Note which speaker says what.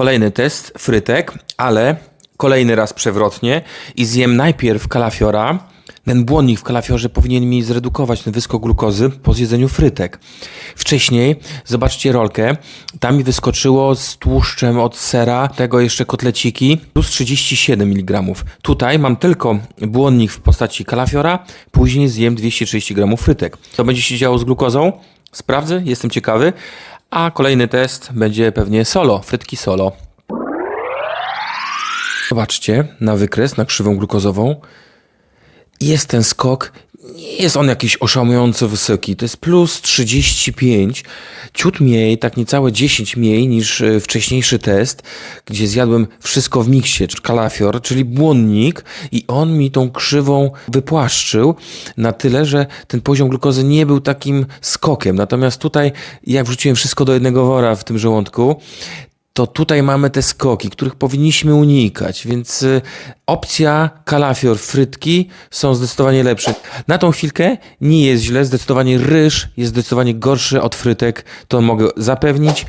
Speaker 1: kolejny test frytek, ale kolejny raz przewrotnie i zjem najpierw kalafiora. Ten błonnik w kalafiorze powinien mi zredukować ten wyskok glukozy po zjedzeniu frytek. Wcześniej, zobaczcie rolkę, tam mi wyskoczyło z tłuszczem od sera, tego jeszcze kotleciki, plus 37 mg. Tutaj mam tylko błonnik w postaci kalafiora, później zjem 230 g frytek. Co będzie się działo z glukozą? Sprawdzę, jestem ciekawy. A kolejny test będzie pewnie solo, frytki solo. Zobaczcie na wykres, na krzywą glukozową. Jest ten skok. Jest on jakiś oszamująco wysoki. To jest plus 35. Ciut mniej, tak niecałe 10 mniej niż e, wcześniejszy test, gdzie zjadłem wszystko w miksie, czy kalafior, czyli błonnik i on mi tą krzywą wypłaszczył na tyle, że ten poziom glukozy nie był takim skokiem. Natomiast tutaj, jak wrzuciłem wszystko do jednego wora w tym żołądku, to tutaj mamy te skoki, których powinniśmy unikać, więc y, opcja kalafior, frytki są zdecydowanie lepsze. Na tą chwilkę nie jest źle, zdecydowanie ryż jest zdecydowanie gorszy od frytek, to mogę zapewnić.